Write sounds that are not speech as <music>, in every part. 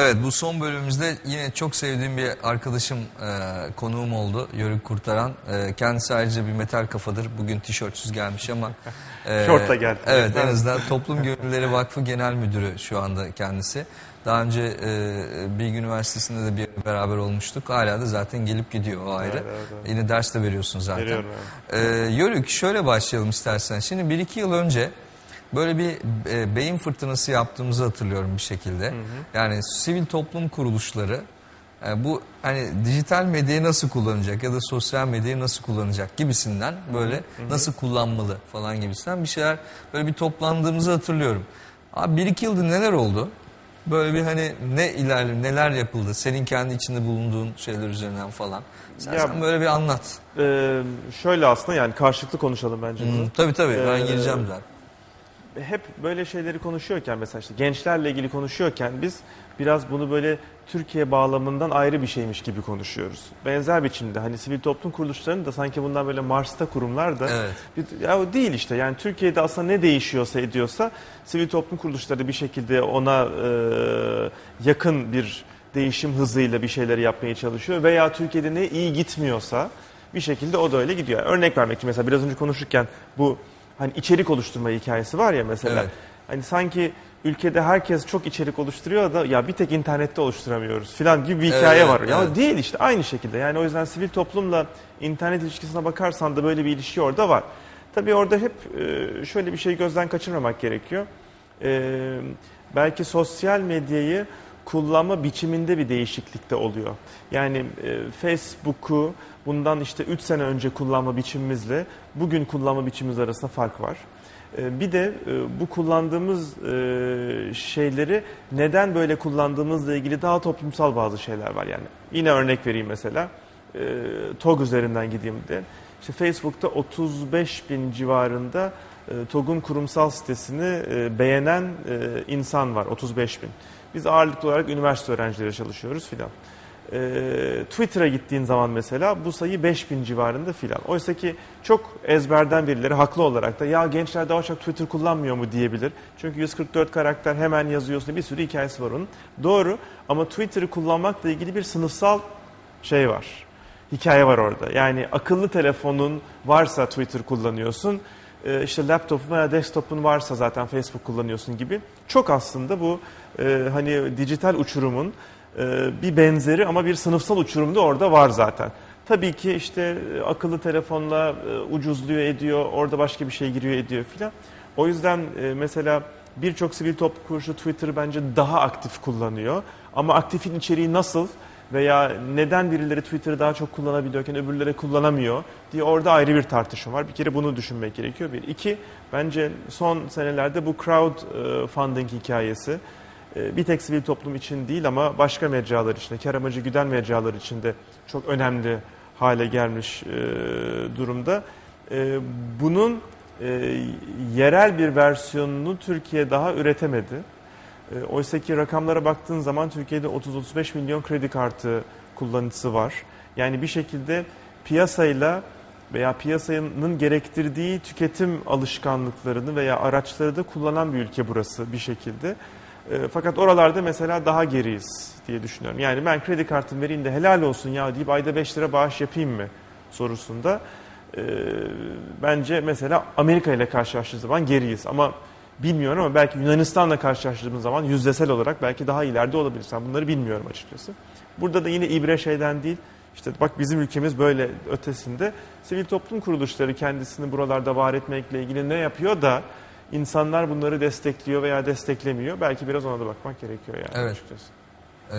Evet bu son bölümümüzde yine çok sevdiğim bir arkadaşım e, konuğum oldu. Yörük Kurtaran. E, kendisi ayrıca bir metal kafadır. Bugün tişörtsüz gelmiş ama. e, Şortla geldi. Evet en azından Toplum Gönüllüleri Vakfı Genel Müdürü şu anda kendisi. Daha önce e, Bilgi Üniversitesi'nde de bir beraber olmuştuk. Hala da zaten gelip gidiyor o ayrı. Evet, evet, evet. Yine ders de veriyorsun zaten. Veriyorum, E, Yörük şöyle başlayalım istersen. Şimdi bir iki yıl önce böyle bir e, beyin fırtınası yaptığımızı hatırlıyorum bir şekilde. Yani sivil toplum kuruluşları e, bu hani dijital medyayı nasıl kullanacak ya da sosyal medyayı nasıl kullanacak gibisinden böyle nasıl kullanmalı falan gibisinden bir şeyler böyle bir toplandığımızı hatırlıyorum. Abi bir iki yıldır neler oldu? Böyle bir hani ne ilerle neler yapıldı? Senin kendi içinde bulunduğun şeyler üzerinden falan. Sen, Ya- sen böyle bir anlat. Ee, şöyle aslında yani karşılıklı konuşalım bence. Hı, tabii tabii ben Ee, gireceğim zaten. Hep böyle şeyleri konuşuyorken mesela işte gençlerle ilgili konuşuyorken biz biraz bunu böyle Türkiye bağlamından ayrı bir şeymiş gibi konuşuyoruz. Benzer biçimde hani sivil toplum kuruluşlarının da sanki bundan böyle Mars'ta kurumlar da Evet. bir- ya o değil işte yani Türkiye'de aslında ne değişiyorsa ediyorsa sivil toplum kuruluşları bir şekilde ona e, yakın bir değişim hızıyla bir şeyleri yapmaya çalışıyor veya Türkiye'de ne iyi gitmiyorsa bir şekilde o da öyle gidiyor. Örnek vermek için mesela biraz önce konuşurken bu hani içerik oluşturma hikayesi var ya mesela. Evet. Hani sanki ülkede herkes çok içerik oluşturuyor da ya bir tek internette oluşturamıyoruz falan gibi bir hikaye Evet, var. Ya evet. değil işte aynı şekilde. Yani o yüzden sivil toplumla internet ilişkisine bakarsan da böyle bir ilişki orada var. Tabii orada hep e, şöyle bir şey gözden kaçırmamak gerekiyor. E, belki sosyal medyayı kullanma biçiminde bir değişiklik de oluyor. Yani e, Facebook'u bundan işte 3 sene önce kullanma biçimimizle bugün kullanma biçimimiz arasında fark var. E, Bir de e, bu kullandığımız e, şeyleri neden böyle kullandığımızla ilgili daha toplumsal bazı şeyler var yani. Yine örnek vereyim mesela. E, TOG üzerinden gideyim de. İşte Facebook'ta 35 bin civarında e, TOG'un kurumsal sitesini e, beğenen e, insan var 35 bin. Biz ağırlıklı olarak üniversite öğrencileri çalışıyoruz filan. E, Twitter'a gittiğin zaman mesela bu sayı 5000 civarında filan. Oysa ki çok ezberden birileri haklı olarak da ya gençler daha çok Twitter kullanmıyor mu diyebilir. Çünkü 144 karakter hemen yazıyorsun bir sürü hikayesi var onun. Doğru ama Twitter'ı kullanmakla ilgili bir sınıfsal şey var. Hikaye var orada. Yani akıllı telefonun varsa Twitter kullanıyorsun. E, işte laptopun veya desktopun varsa zaten Facebook kullanıyorsun gibi. Çok aslında bu e, hani dijital uçurumun e, bir benzeri ama bir sınıfsal uçurum da orada var zaten. Tabii ki işte e, akıllı telefonla ucuzluyor ediyor, orada başka bir şey giriyor ediyor filan. O yüzden mesela birçok sivil toplum kuruluşu Twitter'ı bence daha aktif kullanıyor. Ama aktifin içeriği nasıl veya neden birileri Twitter'ı daha çok kullanabiliyorken öbürleri kullanamıyor diye orada ayrı bir tartışma var. Bir kere bunu düşünmek gerekiyor. Bir. İki, bence son senelerde bu crowd e, funding hikayesi e, bir tek sivil toplum için değil ama başka mecralar için kar amacı güden mecralar için de çok önemli hale gelmiş e, durumda. Bunun yerel bir versiyonunu Türkiye daha üretemedi. E, Oysa ki rakamlara baktığın zaman Türkiye'de 30-35 milyon kredi kartı kullanıcısı var. Yani bir şekilde piyasayla veya piyasanın gerektirdiği tüketim alışkanlıklarını veya araçları da kullanan bir ülke burası bir şekilde. E, Fakat oralarda mesela daha geriyiz diye düşünüyorum. Yani ben kredi kartımı vereyim de helal olsun ya deyip ayda 5 lira bağış yapayım mı sorusunda e, bence mesela Amerika ile karşılaştığımız zaman geriyiz. Ama bilmiyorum ama belki Yunanistan'la karşılaştığımız zaman yüzdesel olarak belki daha ileride olabilir. Ben bunları bilmiyorum açıkçası. Burada da yine ibre şeyden değil. İşte bak bizim ülkemiz böyle ötesinde. Sivil toplum kuruluşları kendisini buralarda var etmekle ilgili ne yapıyor da insanlar bunları destekliyor veya desteklemiyor. Belki biraz ona da bakmak gerekiyor yani Evet. açıkçası. Ee,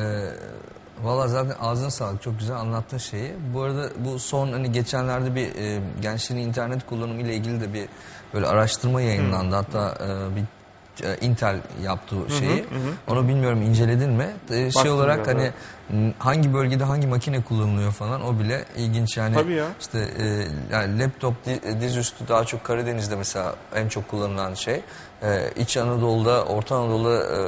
Valla zaten ağzına sağlık çok güzel anlattın şeyi. Bu arada bu son hani geçenlerde bir e, gençlerin internet kullanımı ile ilgili de bir böyle araştırma yayınlandı. Hatta e, bir e, Intel yaptığı şeyi. Onu bilmiyorum inceledin mi? E, şey Baktım olarak biraz, hani evet. hangi bölgede hangi makine kullanılıyor falan o bile ilginç yani. Tabii ya. İşte e, yani laptop di- dizüstü daha çok Karadeniz'de mesela en çok kullanılan şey. E, İç Anadolu'da, Orta Anadolu'da e,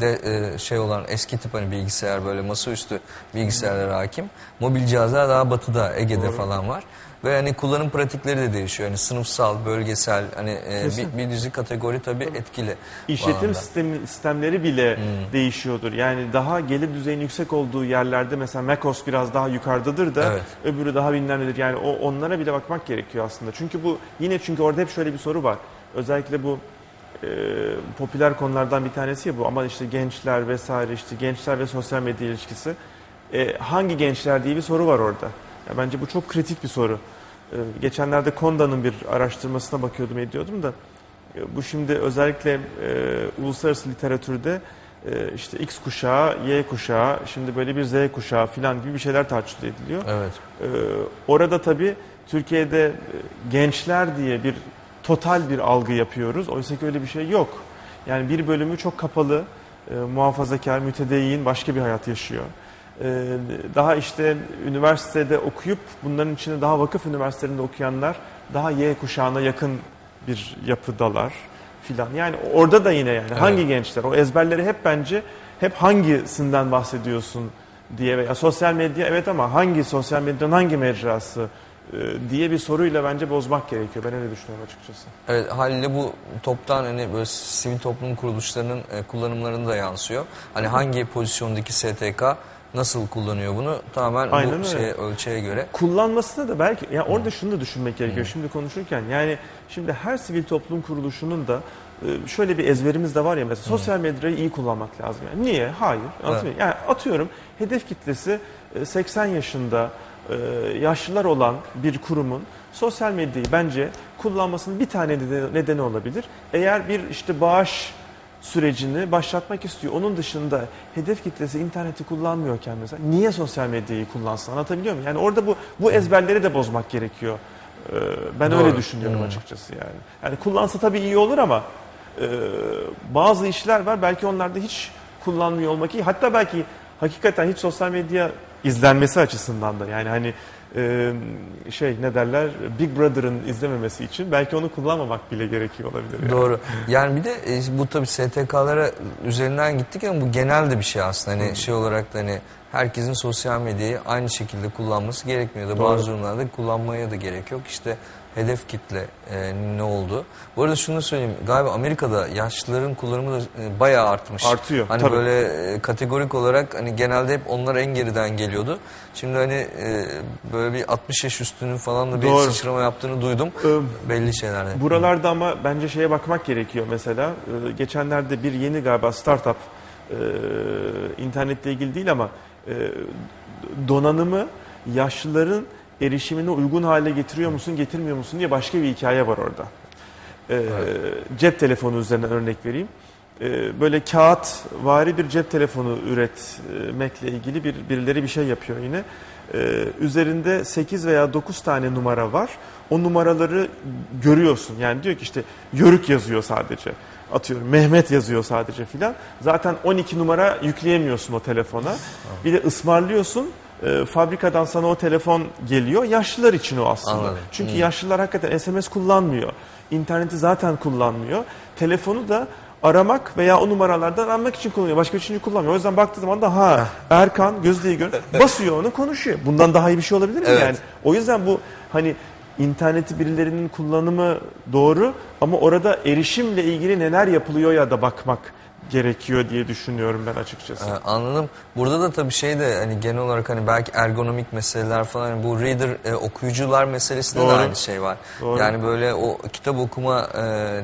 de e, şey olan eski tip hani bilgisayar böyle masaüstü bilgisayarlar hakim. Mobil cihazlar daha batıda Ege'de falan var. Ve hani kullanım pratikleri de değişiyor. Hani sınıfsal, bölgesel hani e, bir, bir dizi kategori tabii etkili. İşletim sistemi, sistemleri bile değişiyordur. Yani daha gelir düzeyinin yüksek olduğu yerlerde mesela macOS biraz daha yukarıdadır da Evet. öbürü daha bilmem nedir. Yani o onlara bile bakmak gerekiyor aslında. Çünkü bu yine çünkü orada hep şöyle bir soru var. Özellikle bu e, popüler konulardan bir tanesi ya bu ama işte gençler vesaire işte gençler ve sosyal medya ilişkisi. E, hangi gençler diye bir soru var orada. Ya bence bu çok kritik bir soru. E, geçenlerde Konda'nın bir araştırmasına bakıyordum ediyordum da e, bu şimdi özellikle e, uluslararası literatürde e, işte X kuşağı, Y kuşağı, şimdi böyle bir Z kuşağı falan gibi bir şeyler tartışılıyor ediliyor. Evet. Ee, orada tabii Türkiye'de e, gençler diye bir total bir algı yapıyoruz. Oysa ki öyle bir şey yok. Yani bir bölümü çok kapalı, e, muhafazakar, mütedeyyin başka bir hayat yaşıyor. Ee, daha işte üniversitede okuyup bunların içinde daha vakıf üniversitelerinde okuyanlar daha Y kuşağına yakın bir yapıdalar filan. Yani orada da yine yani hangi gençler o ezberleri hep bence hep hangisinden bahsediyorsun diye veya sosyal medya evet ama hangi sosyal medyanın hangi mecrası e, diye bir soruyla bence bozmak gerekiyor. Ben öyle düşünüyorum açıkçası. Evet haliyle bu toptan hani böyle sivil toplum kuruluşlarının e, kullanımlarında da yansıyor. Hani hangi pozisyondaki STK nasıl kullanıyor bunu tamamen Aynen bu öyle. şeye, göre. Kullanmasını da belki ya orada şunu da düşünmek gerekiyor şimdi konuşurken. Yani şimdi her sivil toplum kuruluşunun da e, şöyle bir ezberimiz de var ya mesela sosyal medyayı iyi kullanmak lazım. Yani niye? Hayır. Anlatayım. Yani atıyorum hedef kitlesi e, 80 yaşında e, yaşlılar olan bir kurumun sosyal medyayı bence kullanmasının bir tane nedeni- olabilir. Eğer bir işte bağış sürecini başlatmak istiyor. Onun dışında hedef kitlesi interneti kullanmıyorken mesela niye sosyal medyayı kullansın anlatabiliyor muyum? Yani orada bu bu ezberleri de bozmak gerekiyor. Ee, ben Doğru. öyle düşünüyorum Hmm. açıkçası yani. Yani kullansa tabii iyi olur ama e, bazı işler var belki onlarda hiç kullanmıyor olmak iyi. Hatta belki hakikaten hiç sosyal medya izlenmesi açısından da yani hani e, şey ne derler Big Brother'ın izlememesi için belki onu kullanmamak bile gerekiyor olabilir. yani. Doğru. Yani bir de e, bu tabii STK'lara üzerinden gittik ama bu genel de bir şey aslında. Hani şey olarak da hani herkesin sosyal medyayı aynı şekilde kullanması gerekmiyor da Doğru. bazı durumlarda kullanmaya da gerek yok. İşte hedef kitle e, ne oldu? Bu arada şunu söyleyeyim. Galiba Amerika'da yaşlıların kullanımı da e, bayağı artmış. Artıyor, Hani tabii. böyle e, kategorik olarak hani genelde hep onlar en geriden geliyordu. Şimdi hani e, böyle bir 60 yaş üstünün falan da bir Doğru. sıçrama yaptığını duydum. Ee, Belli şeylerde. Buralarda ama bence şeye bakmak gerekiyor mesela. Ee, geçenlerde bir yeni galiba startup e, internetle ilgili değil ama e, donanımı yaşlıların erişimine uygun hale getiriyor musun getirmiyor musun diye başka bir hikaye var orada. Ee, Cep telefonu üzerinden örnek vereyim. Ee, böyle kağıt vari bir cep telefonu üretmekle ilgili bir birileri bir şey yapıyor yine. Ee, üzerinde 8 veya 9 tane numara var. O numaraları görüyorsun. Yani diyor ki işte Yörük yazıyor sadece. Atıyorum Mehmet yazıyor sadece filan. Zaten 12 numara yükleyemiyorsun o telefona. Bir de ısmarlıyorsun. Ee, fabrikadan sana o telefon geliyor. Yaşlılar için o aslında. Anladım. Çünkü Hmm. yaşlılar hakikaten SMS kullanmıyor. İnterneti zaten kullanmıyor. Telefonu da aramak veya o numaralardan aramak için kullanıyor. Başka bir şey kullanmıyor. O yüzden baktığı zaman da ha Erkan gözle gör basıyor onu konuşuyor. Bundan daha iyi bir şey olabilir mi Evet. yani? O yüzden bu hani interneti birilerinin kullanımı doğru ama orada erişimle ilgili neler yapılıyor ya da bakmak gerekiyor diye düşünüyorum ben açıkçası. Ee, anladım. Burada da tabii şey de hani genel olarak hani belki ergonomik meseleler falan hani bu reader e, okuyucular meselesinde Doğru. de aynı şey var. Doğru. Yani böyle o kitap okuma e,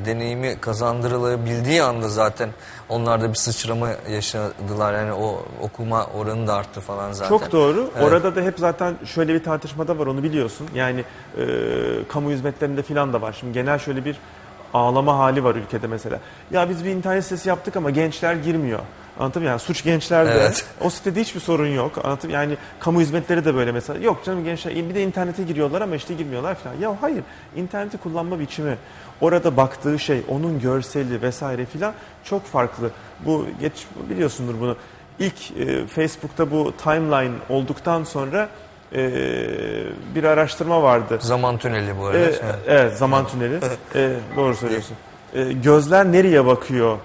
deneyimi kazandırılabildiği anda zaten onlarda bir sıçrama yaşadılar. Yani o okuma oranı da arttı falan zaten. Çok doğru. Evet. Orada da hep zaten şöyle bir tartışmada var onu biliyorsun. Yani e, kamu hizmetlerinde filan da var. Şimdi genel şöyle bir ağlama hali var ülkede mesela. Ya biz bir internet sitesi yaptık ama gençler girmiyor. Muyum? Yani suç gençlerde. Evet. O sitede hiçbir sorun yok. Muyum? Yani kamu hizmetleri de böyle mesela. Yok canım gençler bir de internete giriyorlar ama işte girmiyorlar falan. Ya hayır. interneti kullanma biçimi, orada baktığı şey, onun görseli vesaire filan çok farklı. Bu geç biliyorsundur bunu. İlk e, Facebook'ta bu timeline olduktan sonra e, bir araştırma vardı. Zaman tüneli bu arada. E, Evet. evet zaman tüneli. <laughs> E, doğru söylüyorsun. E, gözler nereye bakıyor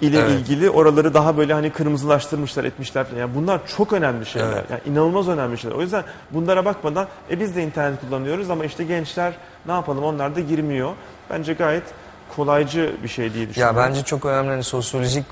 ile Evet. ilgili oraları daha böyle hani kırmızılaştırmışlar etmişler falan. Yani bunlar çok önemli şeyler. Evet. Yani inanılmaz önemli şeyler. O yüzden bunlara bakmadan e biz de internet kullanıyoruz ama işte gençler ne yapalım onlar da girmiyor. Bence gayet kolaycı bir şey diye Ya düşünüyorum. bence çok önemli hani sosyolojik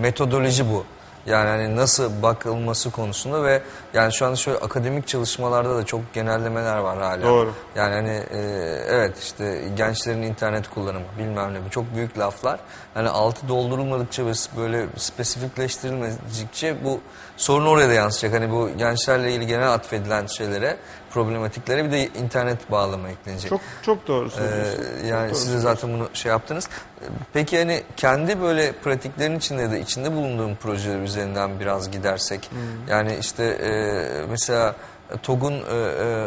metodoloji bu. Yani hani nasıl bakılması konusunda ve yani şu anda şöyle akademik çalışmalarda da çok genellemeler var hala. Doğru. Yani hani e, evet işte gençlerin internet kullanımı bilmem ne bu çok büyük laflar. Hani altı doldurulmadıkça ve böyle spesifikleştirilmedikçe bu sorun oraya da yansıyacak. Hani bu gençlerle ilgili genel atfedilen şeylere, problematiklere bir de internet bağlama eklenecek. Çok çok doğru Ee, söylüyorsun. Çok yani doğru siz de zaten bunu şey yaptınız. Ee, Peki hani kendi böyle pratiklerin içinde da içinde bulunduğum projeler üzerinden biraz gidersek. Yani işte e, mesela TOG'un e,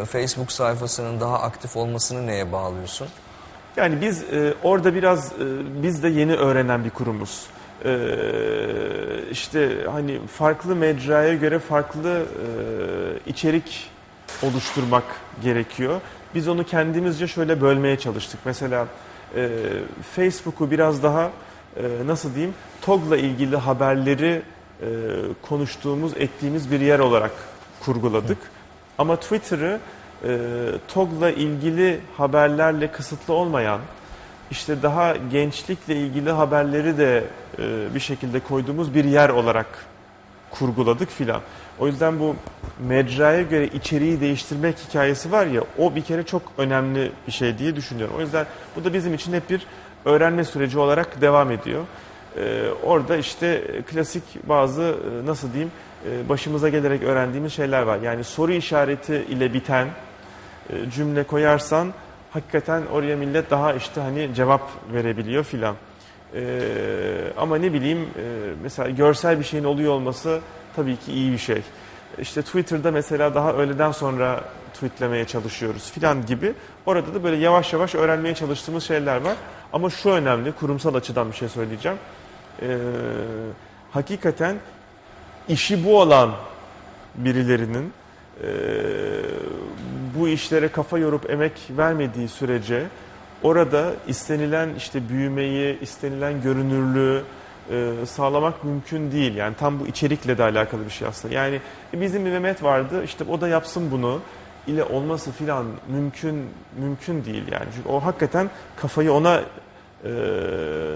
e, Facebook sayfasının daha aktif olmasını neye bağlıyorsun? Yani biz e, orada biraz e, biz de yeni öğrenen bir kurumuz. E, işte hani farklı mecraya göre farklı e, içerik oluşturmak gerekiyor. Biz onu kendimizce şöyle bölmeye çalıştık. Mesela e, Facebook'u biraz daha e, nasıl diyeyim TOG'la ilgili haberleri konuştuğumuz, ettiğimiz bir yer olarak kurguladık. Ama Twitter'ı e, TOG'la ilgili haberlerle kısıtlı olmayan, işte daha gençlikle ilgili haberleri de e, bir şekilde koyduğumuz bir yer olarak kurguladık filan. O yüzden bu mecraya göre içeriği değiştirmek hikayesi var ya o bir kere çok önemli bir şey diye düşünüyorum. O yüzden bu da bizim için hep bir öğrenme süreci olarak devam ediyor. Ee, orada işte klasik bazı e, nasıl diyeyim e, başımıza gelerek öğrendiğimiz şeyler var. Yani soru işareti ile biten e, cümle koyarsan hakikaten oraya millet daha işte hani cevap verebiliyor filan. Ee, ama ne bileyim e, mesela görsel bir şeyin oluyor olması tabii ki iyi bir şey. İşte Twitter'da mesela daha öğleden sonra tweetlemeye çalışıyoruz filan gibi. Orada da böyle yavaş yavaş öğrenmeye çalıştığımız şeyler var. Ama şu önemli, kurumsal açıdan bir şey söyleyeceğim. Ee, hakikaten işi bu olan birilerinin e, bu işlere kafa yorup emek vermediği sürece orada istenilen işte büyümeyi, istenilen görünürlüğü e, sağlamak mümkün değil. Yani tam bu içerikle de alakalı bir şey aslında. Yani bizim bir Mehmet vardı işte o da yapsın bunu ile olması filan mümkün mümkün değil yani. Çünkü o hakikaten kafayı ona e,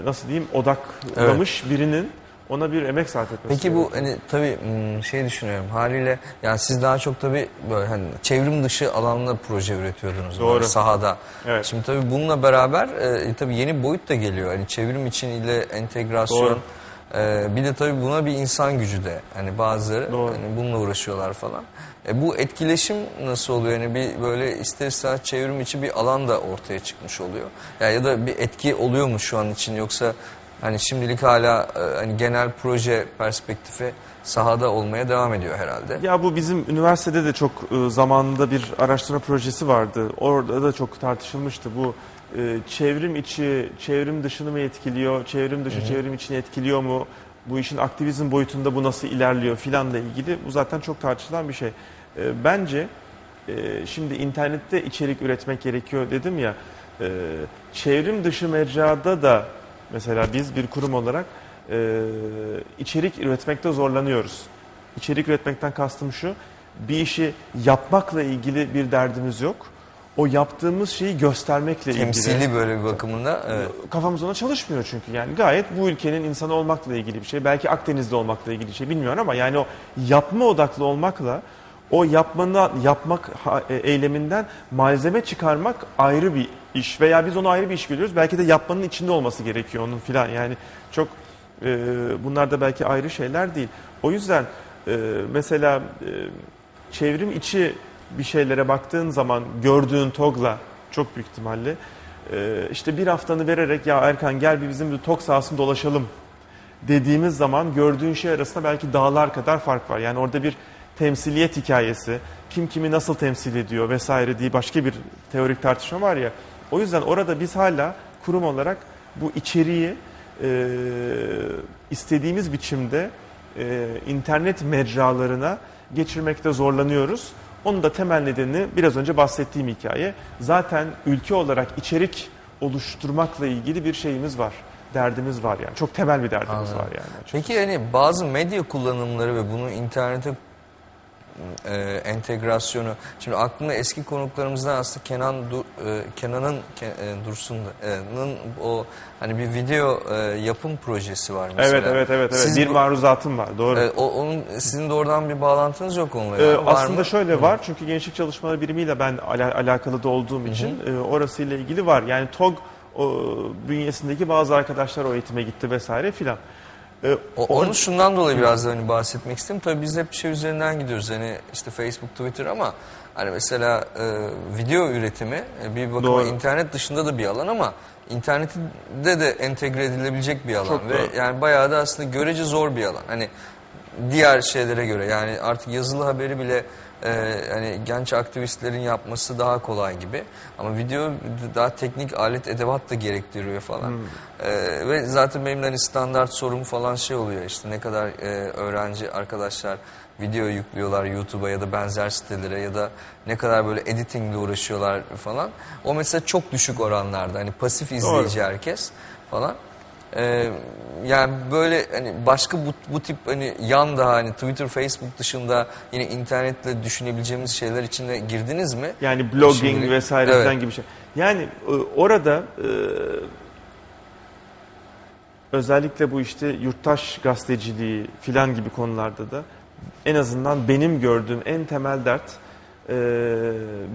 nasıl diyeyim odaklamış birinin ona bir emek sarf etmesi. Peki bu hani tabii hmm, şey düşünüyorum haliyle yani siz daha çok tabii böyle hani çevrim dışı alanda proje üretiyordunuz Doğru. böyle sahada. Evet. Şimdi tabii bununla beraber e, tabii yeni boyut da geliyor. Hani çevrim için ile entegrasyon. Doğru. E, bir de tabii buna bir insan gücü de. Hani bazıları Doğru. hani bununla uğraşıyorlar falan. E, bu etkileşim nasıl oluyor? Yani bir böyle ister istemez çevrim içi bir alan da ortaya çıkmış oluyor. Ya ya da bir etki oluyor mu şu an için yoksa hani şimdilik hala e, hani genel proje perspektifi sahada olmaya devam ediyor herhalde. Ya bu bizim üniversitede de çok e, zamanında bir araştırma projesi vardı. Orada da çok tartışılmıştı. Bu e, çevrim içi, çevrim dışını mı etkiliyor, çevrim dışı çevrim içini etkiliyor mu? Bu işin aktivizm boyutunda bu nasıl ilerliyor filanla ilgili. Bu zaten çok tartışılan bir şey. E, bence e, şimdi internette içerik üretmek gerekiyor dedim ya. e, çevrim dışı mecrada da mesela biz bir kurum olarak e, içerik üretmekte zorlanıyoruz. İçerik üretmekten kastım şu, bir işi yapmakla ilgili bir derdimiz yok. O yaptığımız şeyi göstermekle ilgili. Temsili böyle bir bakımında evet. Kafamız ona çalışmıyor çünkü yani gayet bu ülkenin insanı olmakla ilgili bir şey. Belki Akdeniz'de olmakla ilgili bir şey bilmiyorum ama yani o yapma odaklı olmakla o yapmana, yapmak e, eyleminden malzeme çıkarmak ayrı bir iş veya biz onu ayrı bir iş görüyoruz. Belki de yapmanın içinde olması gerekiyor onun filan yani çok e, bunlar da belki ayrı şeyler değil. O yüzden e, mesela e, çevrim içi bir şeylere baktığın zaman gördüğün TOG'la çok büyük ihtimalle e, işte bir haftanı vererek ya Erkan gel bir bizim bir TOG sahasını dolaşalım dediğimiz zaman gördüğün şey arasında belki dağlar kadar fark var. Yani orada bir temsiliyet hikayesi, kim kimi nasıl temsil ediyor vesaire diye başka bir teorik tartışma var ya. O yüzden orada biz hala kurum olarak bu içeriği e, istediğimiz biçimde e, internet mecralarına geçirmekte zorlanıyoruz. Onun da temel nedeni biraz önce bahsettiğim hikaye. Zaten ülke olarak içerik oluşturmakla ilgili bir şeyimiz var. derdimiz var yani. Çok temel bir derdimiz Anladım. var yani. Peki hani bazı medya kullanımları ve bunu internete e, entegrasyonu. Şimdi aklımda eski konuklarımızdan aslında Kenan Du- e, Kenan'ın Ke- e, Dursun'un o hani bir video e, yapım projesi var mesela. Evet evet evet evet. Siz bir maruzatım var. Doğru. e, o, onun sizin de oradan bir bağlantınız yok onunla. Ee, yani. Aslında mı? şöyle var çünkü Gençlik Çalışmaları Birimiyle ben ala- alakalı da olduğum için e, orasıyla ilgili var. Yani TOG o, bünyesindeki bazı arkadaşlar o eğitime gitti vesaire filan. Ee, O, or- onu şundan dolayı biraz da hani bahsetmek istedim. Tabii biz hep bir şey üzerinden gidiyoruz. Hani işte Facebook, Twitter ama hani mesela e, video üretimi e, bir bakıma Doğru. internet dışında da bir alan ama internette de entegre edilebilecek bir alan Çok ve doğru. yani bayağı da aslında görece zor bir alan. Hani diğer şeylere göre yani artık yazılı haberi bile e, hani genç aktivistlerin yapması daha kolay gibi. Ama video daha teknik alet edevat da gerektiriyor falan. E, ve zaten benim hani standart sorum falan şey oluyor işte ne kadar e, öğrenci arkadaşlar video yüklüyorlar YouTube'a ya da benzer sitelere ya da ne kadar böyle editingle uğraşıyorlar falan. O mesela çok düşük oranlarda hani pasif izleyici herkes falan. Ee, yani böyle hani başka bu, bu tip hani yan daha hani Twitter, Facebook dışında yine internetle düşünebileceğimiz şeyler içine girdiniz mi? Yani blogging Şimdi- vesaire Evet. gibi şey. Yani e, orada e, özellikle bu işte yurttaş gazeteciliği filan gibi konularda da en azından benim gördüğüm en temel dert e,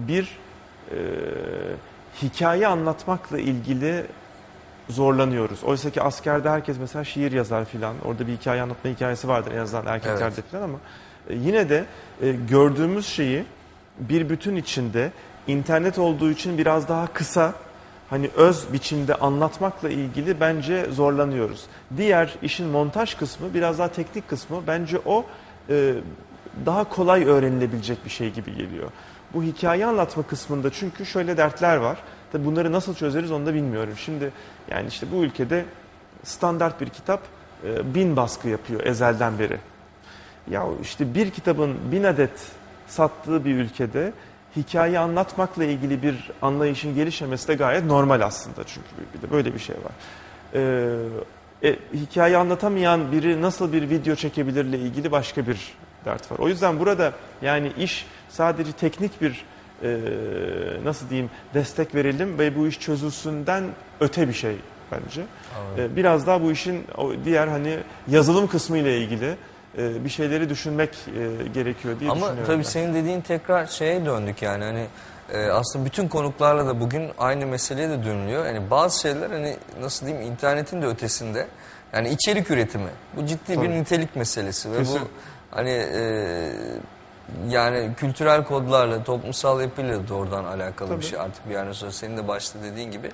bir e, hikaye anlatmakla ilgili zorlanıyoruz. Oysa ki askerde herkes mesela şiir yazar filan. Orada bir hikaye anlatma hikayesi vardır en azından erkeklerde Evet. filan ama e, yine de e, gördüğümüz şeyi bir bütün içinde internet olduğu için biraz daha kısa hani öz biçimde anlatmakla ilgili bence zorlanıyoruz. Diğer işin montaj kısmı biraz daha teknik kısmı bence o e, daha kolay öğrenilebilecek bir şey gibi geliyor. Bu hikaye anlatma kısmında çünkü şöyle dertler var. Tabii bunları nasıl çözeriz onu da bilmiyorum. Şimdi yani işte bu ülkede standart bir kitap e, bin baskı yapıyor ezelden beri. Ya işte bir kitabın bin adet sattığı bir ülkede hikaye anlatmakla ilgili bir anlayışın gelişmemesi de gayet normal aslında çünkü bir de böyle bir şey var. Ee, e, hikaye anlatamayan biri nasıl bir video çekebilirle ilgili başka bir dert var. O yüzden burada yani iş sadece teknik bir e, nasıl diyeyim destek verelim ve bu iş çözülsünden öte bir şey bence. Ee, biraz daha bu işin diğer hani yazılım kısmı ile ilgili e, bir şeyleri düşünmek e, gerekiyor diye Ama düşünüyorum. tabii ben. senin dediğin tekrar şeye döndük yani hani e, aslında bütün konuklarla da bugün aynı meseleye de dönülüyor. Yani bazı şeyler hani nasıl diyeyim internetin de ötesinde yani içerik üretimi. Bu ciddi bir Tabii. nitelik meselesi ve Kesin. bu hani e, yani kültürel kodlarla, toplumsal yapıyla da doğrudan alakalı Tabii. bir şey artık bir yerden sonra senin de başta dediğin gibi.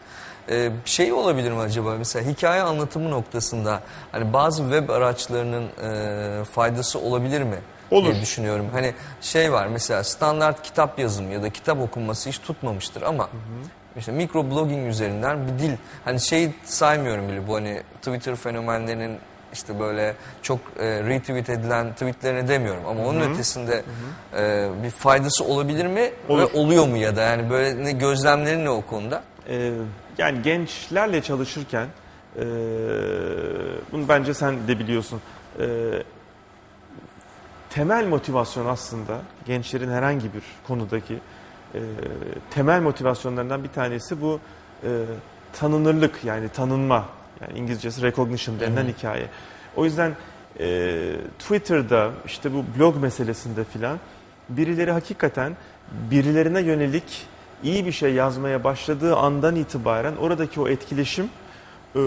Ee, şey olabilir mi acaba mesela hikaye anlatımı noktasında hani bazı web araçlarının e, faydası olabilir mi? Olur. diye düşünüyorum. Hani şey var mesela standart kitap yazımı ya da kitap okunması hiç tutmamıştır ama işte mikroblogging üzerinden bir dil hani şey saymıyorum bile bu hani Twitter fenomenlerinin işte böyle çok e, retweet edilen tweetlerini demiyorum ama onun ötesinde e, bir faydası olabilir mi Olur. ve oluyor mu ya da yani böyle ne gözlemlerin ne o konuda? Ee, yani gençlerle çalışırken e, bunu bence sen de biliyorsun. E, temel motivasyon aslında gençlerin herhangi bir konudaki e, temel motivasyonlarından bir tanesi bu e, tanınırlık yani tanınma yani İngilizcesi recognition denilen hikaye. O yüzden e, Twitter'da işte bu blog meselesinde filan birileri hakikaten birilerine yönelik iyi bir şey yazmaya başladığı andan itibaren oradaki o etkileşim e,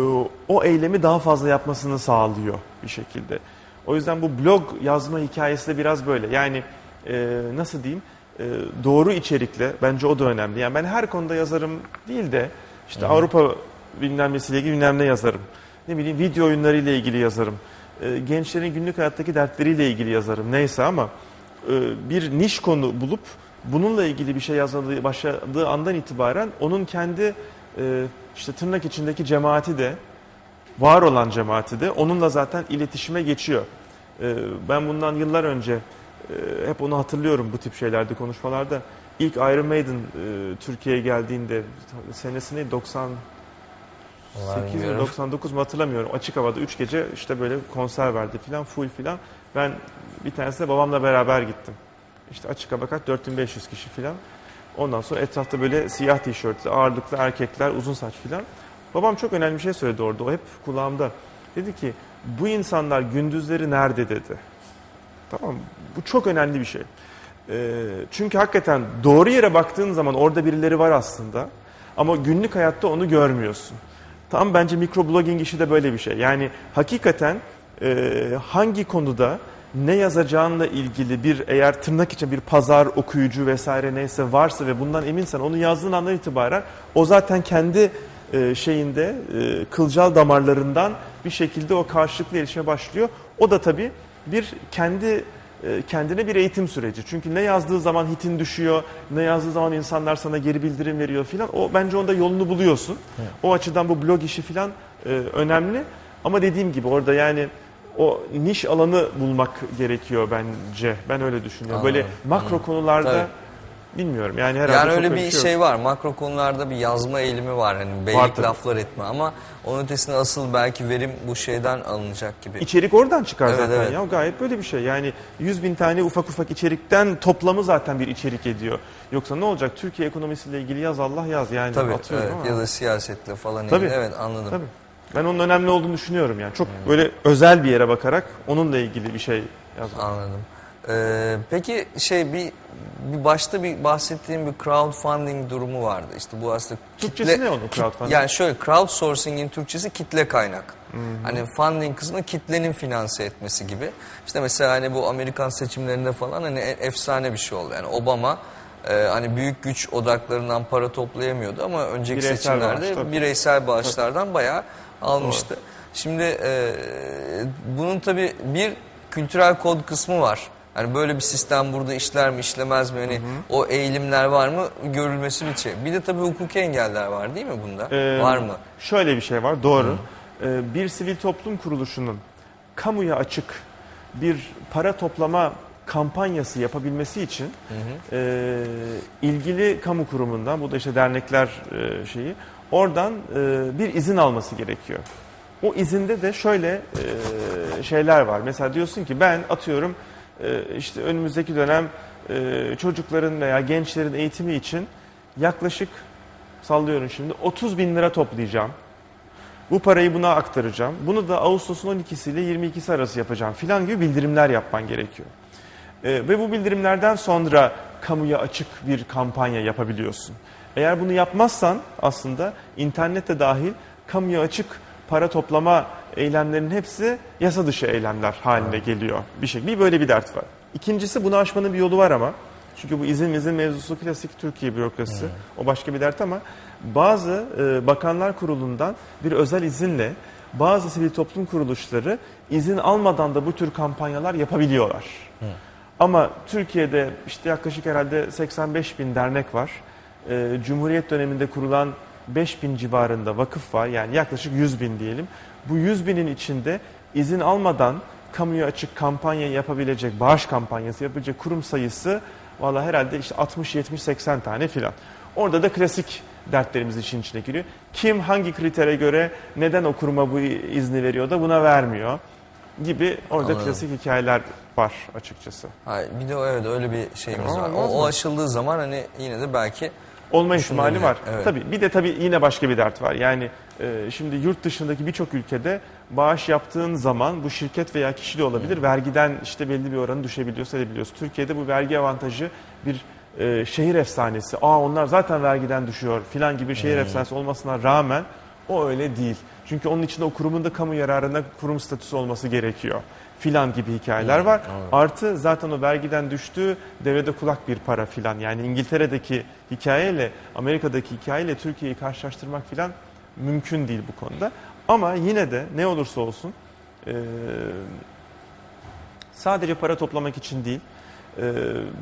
o eylemi daha fazla yapmasını sağlıyor bir şekilde. O yüzden bu blog yazma hikayesi de biraz böyle. Yani e, nasıl diyeyim? E, doğru içerikle bence o da önemli. Yani ben her konuda yazarım değil de işte Avrupa bilmem nesiyle ilgili bilmem ne yazarım. Ne bileyim video oyunlarıyla ilgili yazarım. E, gençlerin günlük hayattaki dertleriyle ilgili yazarım. Neyse ama e, bir niş konu bulup bununla ilgili bir şey yazmaya başladığı andan itibaren onun kendi e, işte tırnak içindeki cemaati de var olan cemaati de onunla zaten iletişime geçiyor. E, ben bundan yıllar önce e, hep onu hatırlıyorum bu tip şeylerde konuşmalarda. İlk Iron Maiden e, Türkiye'ye geldiğinde senesi neydi? 90 Vallahi 8 mi bilmiyorum. 99 mu hatırlamıyorum. Açık havada 3 gece işte böyle konser verdi filan full filan. Ben bir tanesine babamla beraber gittim. İşte açık hava kaç 4500 kişi filan. Ondan sonra etrafta böyle siyah tişörtlü ağırlıklı erkekler uzun saç filan. Babam çok önemli bir şey söyledi orada. O hep kulağımda. Dedi ki bu insanlar gündüzleri nerede dedi. Tamam? Bu çok önemli bir şey. Ee, çünkü hakikaten doğru yere baktığın zaman orada birileri var aslında. Ama günlük hayatta onu görmüyorsun. Tam bence mikroblogging işi de böyle bir şey. Yani hakikaten e, hangi konuda ne yazacağınla ilgili bir eğer tırnak için bir pazar okuyucu vesaire neyse varsa ve bundan eminsen onu yazdığın andan itibaren o zaten kendi e, şeyinde e, kılcal damarlarından bir şekilde o karşılıklı iletişime başlıyor. O da tabii bir kendi kendine bir eğitim süreci. Çünkü ne yazdığı zaman hitin düşüyor, ne yazdığı zaman insanlar sana geri bildirim veriyor filan. O bence onda yolunu buluyorsun. O açıdan bu blog işi filan e, önemli. Ama dediğim gibi orada yani o niş alanı bulmak gerekiyor bence. Ben öyle düşünüyorum. Böyle Anladım. makro konularda Tabii. Bilmiyorum. Yani herhalde Yani öyle bir şey, şey yok. var. Makro konularda bir yazma eğilimi var. Hani beylik laflar etme ama onun ötesinde asıl belki verim bu şeyden alınacak gibi. İçerik oradan çıkar Evet, zaten evet. ya. Gayet böyle bir şey. Yani 100 bin tane ufak ufak içerikten toplamı zaten bir içerik ediyor. Yoksa ne olacak? Türkiye ekonomisiyle ilgili yaz Allah yaz yani. Tabii atıyorum evet, ama. ya da siyasetle falan Tabii. ilgili. Evet anladım. Tabii. Ben onun önemli olduğunu düşünüyorum yani. Çok böyle özel bir yere bakarak onunla ilgili bir şey yazmak. Anladım. Ee, peki şey bir, bir başta bir bahsettiğim bir crowdfunding durumu vardı. İşte bu aslında Türkçesi ne onun crowdfunding? Yani şöyle crowdsourcing'in Türkçesi kitle kaynak. Hani funding kısmı kitlenin finanse etmesi gibi. İşte mesela hani bu Amerikan seçimlerinde falan hani e- efsane bir şey oldu. Yani Obama e, hani büyük güç odaklarından para toplayamıyordu ama önceki Bireysel seçimlerde bağış, tabii. bireysel bağışlardan bayağı almıştı. Şimdi e, bunun tabii bir kültürel kod kısmı var. Yani böyle bir sistem burada işler mi işlemez mi? Hani o eğilimler var mı? Görülmesi bir şey. Bir de tabii hukuki engeller var değil mi bunda? Ee, var mı? Şöyle bir şey var, doğru. Ee, bir sivil toplum kuruluşunun kamuya açık bir para toplama kampanyası yapabilmesi için e, ilgili kamu kurumundan, bu da işte dernekler e, şeyi, oradan e, bir izin alması gerekiyor. O izinde de şöyle e, şeyler var. Mesela diyorsun ki ben atıyorum işte önümüzdeki dönem e, çocukların veya gençlerin eğitimi için yaklaşık sallıyorum şimdi 30 bin lira toplayacağım. Bu parayı buna aktaracağım. Bunu da Ağustos'un 12'si ile 22'si arası yapacağım filan gibi bildirimler yapman gerekiyor. Ee, ve bu bildirimlerden sonra kamuya açık bir kampanya yapabiliyorsun. Eğer bunu yapmazsan aslında internette dahil kamuya açık para toplama eylemlerinin hepsi yasa dışı eylemler haline geliyor. Bir. Bir böyle bir dert var. İkincisi bunu aşmanın bir yolu var ama. Çünkü bu izin izin mevzusu klasik Türkiye bürokrasisi. O başka bir dert ama bazı e, bakanlar kurulundan bir özel izinle bazı sivil toplum kuruluşları izin almadan da bu tür kampanyalar yapabiliyorlar. Ama Türkiye'de işte yaklaşık herhalde 85 bin dernek var. Ee, Cumhuriyet döneminde kurulan 5 bin civarında vakıf var. Yani yaklaşık 100 bin diyelim. Bu 100 binin içinde izin almadan kamuya açık kampanya yapabilecek, bağış kampanyası yapabilecek kurum sayısı valla herhalde işte 60, 70, 80 tane filan. Orada da klasik dertlerimiz işin içine giriyor. Kim hangi kritere göre neden o kuruma bu izni veriyor da buna vermiyor gibi orada Anladım. klasik hikayeler var açıkçası. Hayır, bir de evet öyle bir şeyimiz var. O, o mı? aşıldığı zaman hani yine de belki Olma ihtimali var. evet. Tabii bir de tabii yine başka bir dert var. Yani e, şimdi yurt dışındaki birçok ülkede bağış yaptığın zaman bu şirket veya kişi de olabilir. Vergiden işte belli bir oranı düşebiliyorsa edebiliyorsun. Türkiye'de bu vergi avantajı bir e, şehir efsanesi. Aa onlar zaten vergiden düşüyor filan gibi şehir efsanesi olmasına rağmen o öyle değil. Çünkü onun içinde o kurumun da kamu yararına kurum statüsü olması gerekiyor filan gibi hikayeler var. Artı zaten o vergiden düştüğü devrede kulak bir para filan. Yani İngiltere'deki hikayeyle Amerika'daki hikayeyle Türkiye'yi karşılaştırmak filan mümkün değil bu konuda. Ama yine de ne olursa olsun sadece para toplamak için değil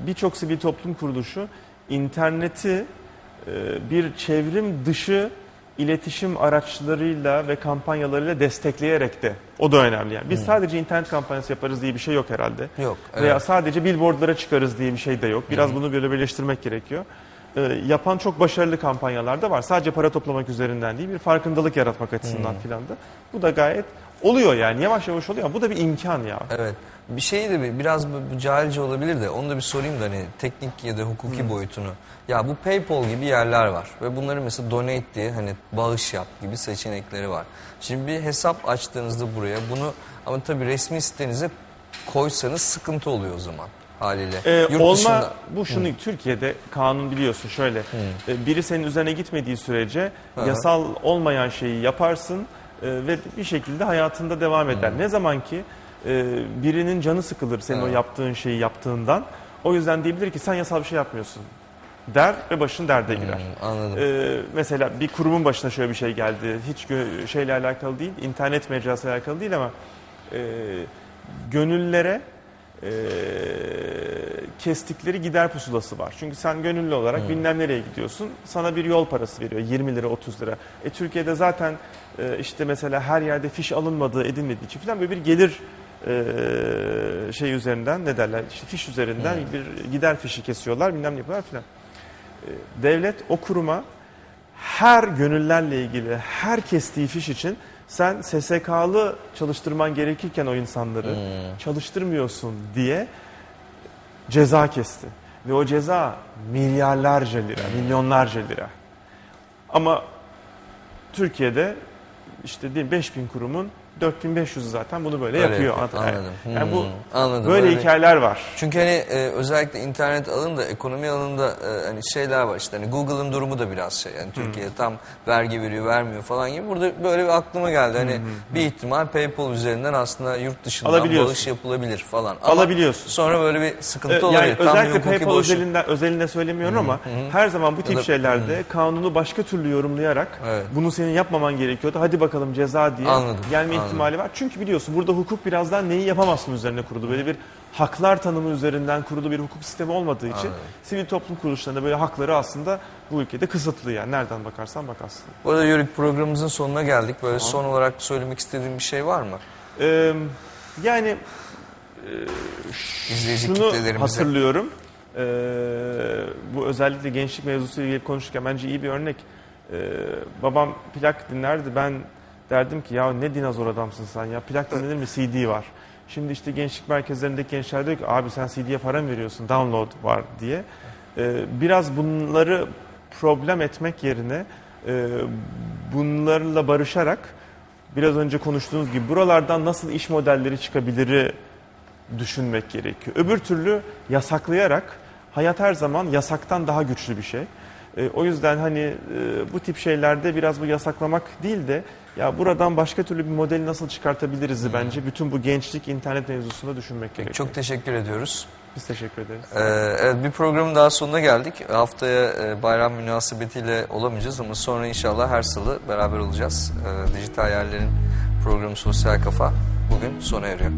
birçok sivil toplum kuruluşu interneti bir çevrim dışı iletişim araçlarıyla ve kampanyalarıyla destekleyerek de o da önemli. Yani biz sadece internet kampanyası yaparız diye bir şey yok herhalde. yok. Veya Evet. sadece billboardlara çıkarız diye bir şey de yok. Biraz bunu böyle birleştirmek gerekiyor. e, yapan çok başarılı kampanyalar da var. Sadece para toplamak üzerinden değil bir farkındalık yaratmak açısından filan da. Bu da gayet oluyor yani yavaş yavaş oluyor ama bu da bir imkan ya. Evet. Bir şey de bir- biraz bu, bu cahilce olabilir de onu da bir sorayım da hani teknik ya da hukuki boyutunu. Ya bu PayPal gibi yerler var ve bunların mesela donate diye hani bağış yap gibi seçenekleri var. Şimdi bir hesap açtığınızda buraya bunu ama tabii resmi sitenize koysanız sıkıntı oluyor o zaman haliyle. Ee, Yurt olma dışında bu şunu Türkiye'de kanun biliyorsun şöyle e, biri senin üzerine gitmediği sürece yasal olmayan şeyi yaparsın ve bir şekilde hayatında devam eder. Ne zaman ki e, birinin canı sıkılır senin o Evet. yaptığın şeyi yaptığından o yüzden diyebilir ki sen yasal bir şey yapmıyorsun der ve başın derde girer. Hmm, anladım. Ee, mesela bir kurumun başına şöyle bir şey geldi. Hiç gö- şeyle alakalı değil, internet mecrasıyla alakalı değil ama e, gönüllere e, kestikleri gider pusulası var. Çünkü sen gönüllü olarak bilmem nereye gidiyorsun. Sana bir yol parası veriyor. 20 lira, 30 lira. E Türkiye'de zaten e, işte mesela her yerde fiş alınmadığı, edilmediği için falan böyle bir gelir e, şey üzerinden ne derler işte fiş üzerinden bir gider fişi kesiyorlar bilmem ne yapıyorlar filan devlet o kuruma her gönüllerle ilgili her kestiği fiş için sen SSK'lı çalıştırman gerekirken o insanları çalıştırmıyorsun diye ceza kesti. Ve o ceza milyarlarca lira, milyonlarca lira. Ama Türkiye'de işte diyelim 5000 kurumun 4500'ü zaten bunu böyle Öyle yapıyor. yapıyor, anladım. Yani bu Hmm, anladım. böyle Öyle- hikayeler var. Çünkü hani e, özellikle internet alanında, ekonomi alanında e, hani şeyler var işte hani Google'ın durumu da biraz şey. Yani Türkiye tam vergi veriyor, vermiyor falan gibi. Burada böyle bir aklıma geldi. Hani bir ihtimal PayPal üzerinden aslında yurt dışından bağış yapılabilir falan. Ama Alabiliyorsun. Sonra böyle bir sıkıntı Ee, olabilir. Yani Tam özellikle PayPal boşluk. özelinden, özelinde söylemiyorum ama her zaman bu tip da- şeylerde kanunu başka türlü yorumlayarak Evet. bunu senin yapmaman gerekiyordu. Hadi bakalım ceza diye Anladım, gelme anladım. ihtimali var. Çünkü biliyorsun burada hukuk birazdan neyi yapamazsın üzerine kurulu. Böyle bir haklar tanımı üzerinden kurulu bir hukuk sistemi olmadığı için Anladım. sivil toplum kuruluşlarında böyle hakları aslında bu ülkede kısıtlı yani. Nereden bakarsan bak aslında. Bu arada Yörük programımızın sonuna geldik. Böyle son olarak söylemek istediğin bir şey var mı? Ee, yani İzleyici Şunu hatırlıyorum. Ee, bu özellikle gençlik mevzusuyla ilgili konuşurken bence iyi bir örnek. Ee, babam plak dinlerdi. Ben derdim ki ya ne dinozor adamsın sen ya. Plak dinlenir mi? CD var. Şimdi işte gençlik merkezlerindeki gençler diyor ki abi sen CD'ye para mı veriyorsun? Download var diye. Ee, biraz bunları problem etmek yerine e, bunlarla barışarak biraz önce konuştuğunuz gibi buralardan nasıl iş modelleri çıkabiliri düşünmek gerekiyor. Öbür türlü yasaklayarak hayat her zaman yasaktan daha güçlü bir şey. E, o yüzden hani e, bu tip şeylerde biraz bu yasaklamak değil de ya buradan başka türlü bir modeli nasıl çıkartabiliriz bence bütün bu gençlik internet mevzusunda düşünmek gerekiyor. Çok teşekkür ediyoruz. Biz teşekkür ederiz. Ee, evet bir programın daha sonuna geldik. Haftaya e, bayram münasebetiyle olamayacağız ama sonra inşallah her salı beraber olacağız. Ee, Dijital Yerler'in programı Sosyal Kafa bugün sona eriyor.